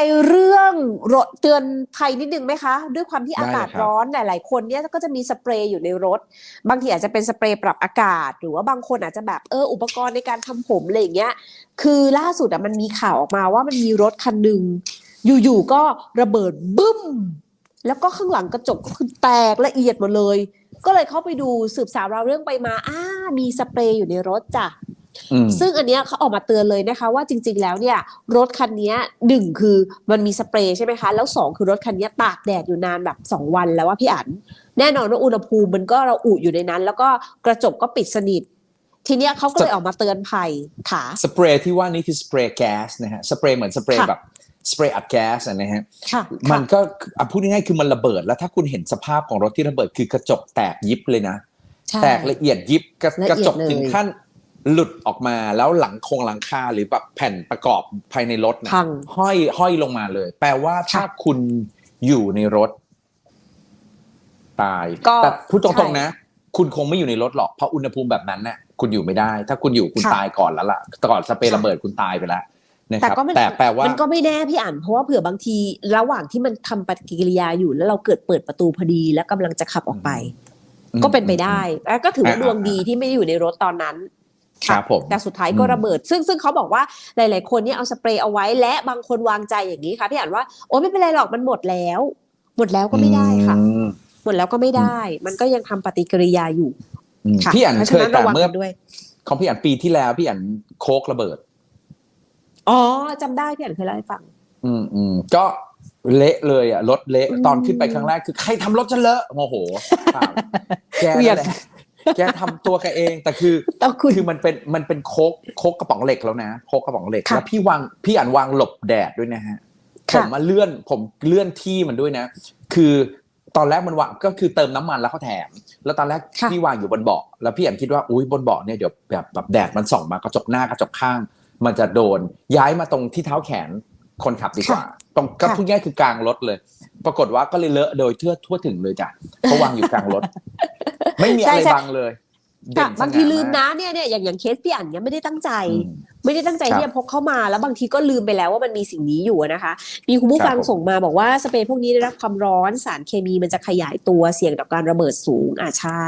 ไปเรื่องรถเตือนภัยนิดนึงไหมคะ ด้วยความที่ได้อากาศครับร้อนหลาย ๆ คนเนี่ยก็จะมีสเปรย์อยู่ในรถ บางทีอาจจะเป็นสเปรย์ปรับอากาศ หรือว่าบางคนอาจจะแบบเอออุปกรณ์ในการทำผมอะไรอย่างเงี้ย คือล่าสุดอะมันมีข่าวออกมาว่ามันมีรถคันหนึ่งอยู่ๆก็ระเบิดบึ้ม แล้วก็ข้างหลังกระจกก็คือแตกละเอียดหมดเลย ก็เลยเข้าไปดูสืบสาวราวเรื่องไปมาอ้ามีสเปรย์อยู่ในรถจ้ะอืม ซึ่งอันเนี้ยเขาออกมาเตือนเลยนะคะ ว่าจริง ๆ แล้วเนี่ยรถคันเนี้ยหนึ่งคือมันมีสเปรย์ใช่ไหมคะ แล้วสองคือรถคันเนี้ยตากแดดอยู่นานแบบสองวันแล้วว่าพี่อันแน่นอนว่าอุณหภูมิมันก็ระอุอยู่ในนั้น แล้วก็กระจกก็ปิดสนิททีเนี้ยเขาก็เลยออกมาเตือนภัยค่ะสเปรย์ที่ว่านี่คือสเปรย์แก๊สนะฮะสเปรย์เหมือนสเปรย์ค่ะแบบสเปรย์อัดแก๊สอะนะฮะค่ะมันก็อะพูดง่ายๆคือมันระเบิด แล้วถ้าคุณเห็นสภาพของรถที่ระเบิดคือกระจกแตกยิบเลยนะใช่แตกละเอียดยิบกระละเอียดกระจกเลยถึงขั้น หลุดออกมาแล้วหลังโครงหลังคาหรือแบบแผ่นประกอบภายในรถนะพังห้อยห้อยลงมาเลย แปลว่าถ้าค่ะคุณอยู่ในรถ ตายก็แต่พูดตใช่รงๆนะ คุณคงไม่อยู่ในรถหรอกเพราะอุณหภูมิแบบนั้นน่ะ คุณอยู่ไม่ได้ ถ้าคุณอยู่คุณค่ะตายก่อนแล้วล่ะก่อนสเปรย์ค่ะระเบิดคุณตายไปแล้วนะคแต่รับก็ไม่แต่แปลว่ามันก็ไม่แน่พี่อ่านเพราะว่าเผื่อบางที ระหว่างที่มันทำปฏิกิริยาอยู่แล้วเราเกิดเปิดประตูพอดี แล้วกำลังจะขับออกไปอืมก็เป็นไปได้แล้วก็ถือว่าอ่าดวงดีที่ไม่ได้อยู่ในรถตอนนั้น ครับผมแต่สุดท้ายก็อืมระเบิด ซึ่งซึ่งเขาบอกว่าหลาย ๆ คนเนี่ยเอาสเปรย์เอาไว้และบางคนวางใจอย่างนี้ค่ะพี่อ่านว่าโอ้ไม่เป็นไรหรอกมันหมดแล้ว หมดแล้วก็ไม่ได้ค่ะอืมหมดแล้วก็ไม่ได้ มันก็ยังทำปฏิกิริยาอยู่อืมค่ะพี่อันเพราะเคฉะยนั้นแต่ระวังเมื่อกันด้วยของพี่อันปีที่แล้วพี่อันโคกระเบิดอ๋อจำได้พี่อ่านเคยเล่าให้ฟัง อืมอืมก็เละเลยอะรถเละอืมตอนขึ้นไปครั้งแรกคือใครทำรถฉันเลอะโมโหเปล่าแกเวียนั่นนแหละ แกทำตัวแกเองแต่คือต้องคุยคือมันเป็นมันเป็นโคกโคกกระป๋องเหล็กแล้วนะโคกกระป๋องเหล็กค่ะแล้วพี่วางพี่อันวางหลบแดดด้วยนะฮะผค่ะมมาเลื่อนผมเลื่อนที่มันด้วยนะ คือตอนแรกมันวางก็คือเติมน้ำมันแล้วเขาแถม แล้วตอนแรกค่ะพี่วางอยู่บนเบาะแล้วพี่อันคิดว่าอุ้ยบนเบาะเนี่ยเดี๋ยวแบบแบบแดดมันส่องมากระจกหน้ากระจกข้าง มันจะโดนย้ายมาตรงที่เท้าแขนคนขับดีกว่าตรงก็ค่ะพูดง่ายคือกลางรถเลย ปรากฏว่าก็เลยเลอะโดยทั่วทั่วถึงเลยจ้ะเพราะวางอยู่กลางรถ ไม่มีอะไรใช่ใช่บังเลยเด่ค่ะนสบางทีง่ลืมกนะเนี่ยเนี่ยอย่างอย่างเคสพี่อ่านเนี่ยไม่ได้ตั้งใจอืมไม่ได้ตั้งใจครับที่จะพกเข้ามาแล้วบางทีก็ลืมไปแล้วว่ามันมีสิ่งนี้อยู่นะคะ มีคุณผู้ฟังครับผมส่งมาบอกว่าสเปรย์พวกนี้ได้รับความร้อนสารเคมีมันจะขยายตัวเสี่ยงต่อการระเบิดสูงอ่าใช่